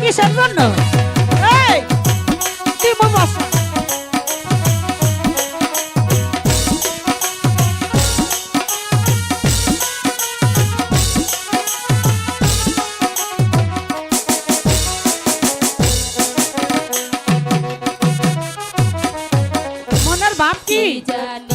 কিসের জন্য? এই দিব বসা Wijana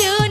you.